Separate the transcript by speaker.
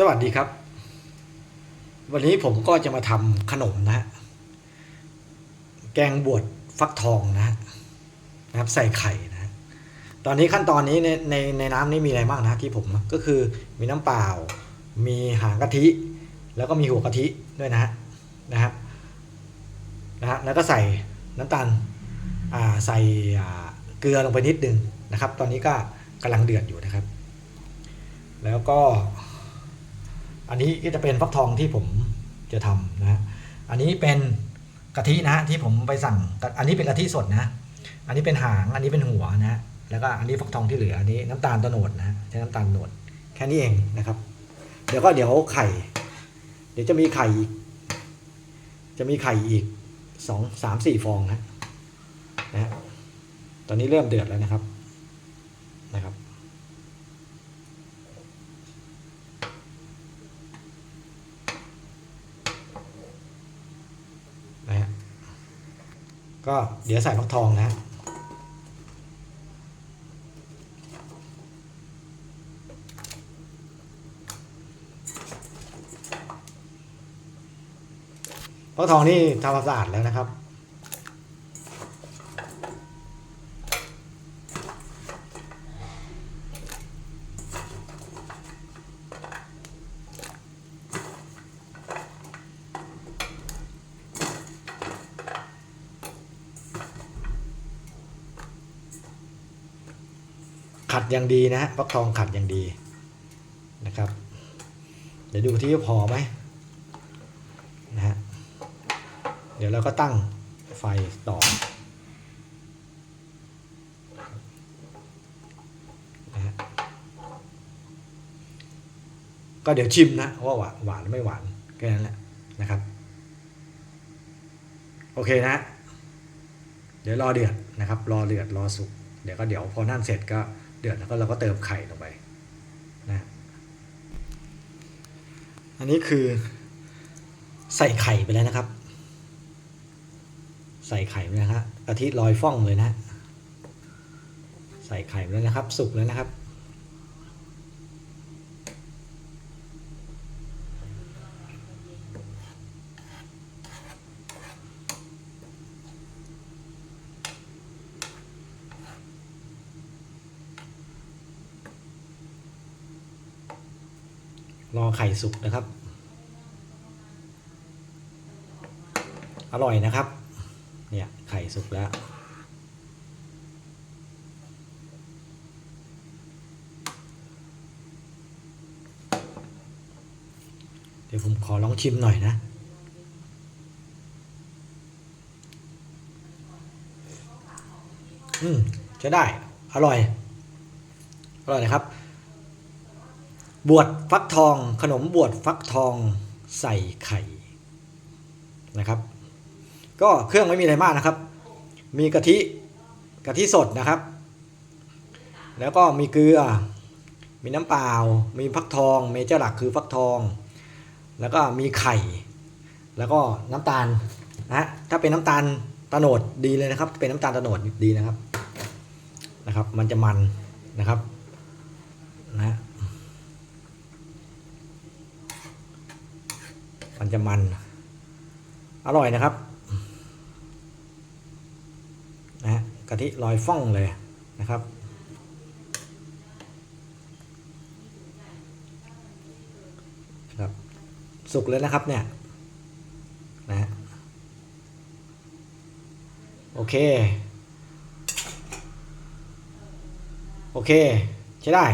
Speaker 1: สวัสดีครับ วันนี้ผมก็จะมาทำขนมนะฮะแกงบวชฟักทองนะนะครับใส่ไข่นะตอนนี้ขั้นตอนนี้ในในในน้ำนี่มีอะไรบ้างนะที่ผมก็คือมีน้ำเปล่า มีหางกะทิ แล้วก็มีหัวกะทิด้วยนะฮะนะครับนะฮะแล้วก็ใส่น้ำตาลอ่าใส่อ่าเกลือลงไปนิดนึงนะครับ ตอนนี้ก็กำลังเดือดอยู่นะครับ แล้วก็ อันนี้ก็จะเป็นฟักทองที่ผมจะทำนะฮะอันนี้เป็นกะทินะฮะที่ผมไปสั่ง อันนี้เป็นกะทิสดนะ อันนี้เป็นหาง อันนี้เป็นหัวนะ แล้วก็อันนี้ฟักทองที่เหลือ อันนี้น้ำตาลโตโนดนะใช้น้ำตาลโตนดแค่นี้เองนะครับ เดี๋ยวก็เดี๋ยวไข่ เดี๋ยวจะมีไข่อีก จะมีไข่อีกสองสามสี่ฟองนะนะฮะตอนนี้เริ่มเดือดแล้วนะครับ นะฮะ ก็เดี๋ยวใส่ฟักทองนะฟักทองนี่ทำความสะอาดแล้วนะครับ ขัดอย่างดีนะฮะฟักทองขัดอย่างดีนะครับ เดี๋ยวดูที่พอไหมนะฮะเดี๋ยวเราก็ตั้งไฟต่อนะฮะก็เดี๋ยวชิมนะว่าหวานหวานไม่หวานแค่นั้นแหละนะครับ โอเคนะ เดี๋ยวรอเดือดนะครับ รอเดือดรอสุกเดี๋ยวก็เดี๋ยวพอนั่นเสร็จก็ เดือดแล้วก็เราก็เติมไข่ลงไปนะอันนี้คือใส่ไข่ไปแล้วนะครับ ใส่ไข่ไปแล้วนะครับกะทิลอยฟ่องเลยนะ ใส่ไข่ไปแล้วนะครับ สุกแล้วนะครับ รอไข่สุกนะครับ อร่อยนะครับ เนี่ยไข่สุกแล้ว เดี๋ยวผมขอลองชิมหน่อยนะอืมจะได้ อร่อย อร่อยนะครับ บวชฟักทอง ขนมบวชฟักทองใส่ไข่นะครับ ก็เครื่องไม่มีอะไรมากนะครับ มีกะทิกะทิสดนะครับ แล้วก็มีเกลือ มีน้ำเปล่า มีฟักทอง เมเจอร์หลักคือฟักทอง แล้วก็มีไข่ แล้วก็น้ำตาลนะฮะถ้าเป็นน้ำตาลตะโนดดีเลยนะครับ เป็นน้ำตาลตะโนดดีนะครับนะครับ มันจะมันนะครับนะฮะ มันจะมัน อร่อยนะครับนะกะทิลอยฟ่องเลยนะครับ ครับ สุกเลยนะครับเนี่ยนะฮะโอเค โอเค ใช้ได้